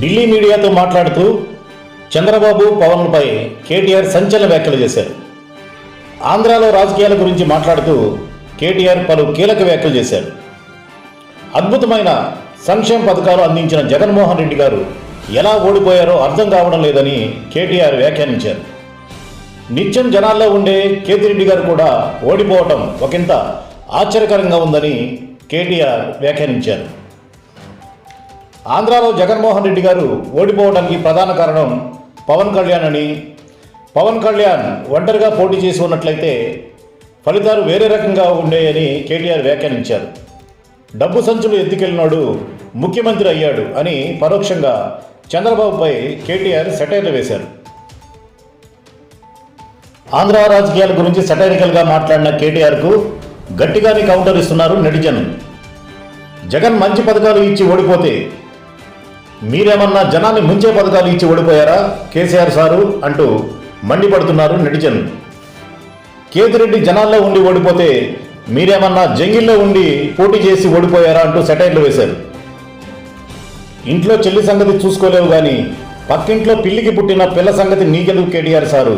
ఢిల్లీ మీడియాతో మాట్లాడుతూ చంద్రబాబు పవన్పై కేటీఆర్ సంచలన వ్యాఖ్యలు చేశారు. ఆంధ్రాలో రాజకీయాల గురించి మాట్లాడుతూ కేటీఆర్ పలు కీలక వ్యాఖ్యలు చేశారు. అద్భుతమైన సంక్షేమ పథకాలు అందించిన జగన్మోహన్ రెడ్డి గారు ఎలా ఓడిపోయారో అర్థం కావడం లేదని కేటీఆర్ వ్యాఖ్యానించారు. నిత్యం జనాల్లో ఉండే కేతిరెడ్డి గారు కూడా ఓడిపోవటం ఒకంత ఆశ్చర్యకరంగా ఉందని కేటీఆర్ వ్యాఖ్యానించారు. ఆంధ్రాలో జగన్మోహన్ రెడ్డి గారు ఓడిపోవడానికి ప్రధాన కారణం పవన్ కళ్యాణ్ అని. పవన్ కళ్యాణ్ ఒంటరిగా పోటీ చేసి ఉన్నట్లయితే ఫలితాలు వేరే రకంగా ఉండేయని కేటీఆర్ వ్యాఖ్యానించారు. డబ్బు సంచులు ఎత్తుకెళ్ళినాడు ముఖ్యమంత్రి అయ్యాడు అని పరోక్షంగా చంద్రబాబుపై కేటీఆర్ సెటైర్లు వేశారు. ఆంధ్ర రాజకీయాల గురించి సెటైరికల్గా మాట్లాడిన కేటీఆర్కు గట్టిగానే కౌంటర్ ఇస్తున్నారు నెటిజన్ జగన్ మంచి పథకాలు ఇచ్చి ఓడిపోతే మీరేమన్నా జనాన్ని ముంచే పథకాలు ఇచ్చి ఓడిపోయారా? కేసీఆర్ సారు అంటూ మండిపడుతున్నారు నెటిజన్. కేతిరెడ్డి జనాల్లో ఉండి ఓడిపోతే మీరేమన్నా జంగిల్లో ఉండి పోటీ చేసి ఓడిపోయారా అంటూ సెటైర్లు వేశారు. ఇంట్లో చెల్లి సంగతి చూసుకోలేవు కానీ పక్కింట్లో పిల్లికి పుట్టిన పిల్ల సంగతి నీకెందుకు కేటీఆర్ సారు?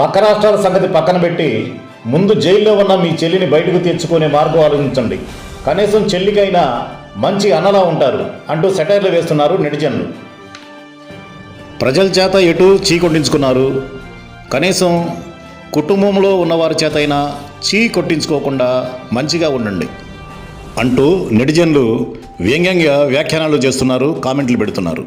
పక్క రాష్ట్రాల సంగతి పక్కన పెట్టి ముందు జైల్లో ఉన్న మీ చెల్లిని బయటకు తెచ్చుకునే మార్గం ఆలోచించండి. కనీసం చెల్లికైనా మంచి అన్నలా ఉంటారు అంటూ సెటైర్లు వేస్తున్నారు నెటిజన్లు. ప్రజల చేత ఎటు చీ కనీసం కుటుంబంలో ఉన్నవారి చేతైనా చీ కొట్టించుకోకుండా మంచిగా ఉండండి అంటూ నెటిజన్లు వ్యంగ్యంగా వ్యాఖ్యానాలు చేస్తున్నారు కామెంట్లు పెడుతున్నారు.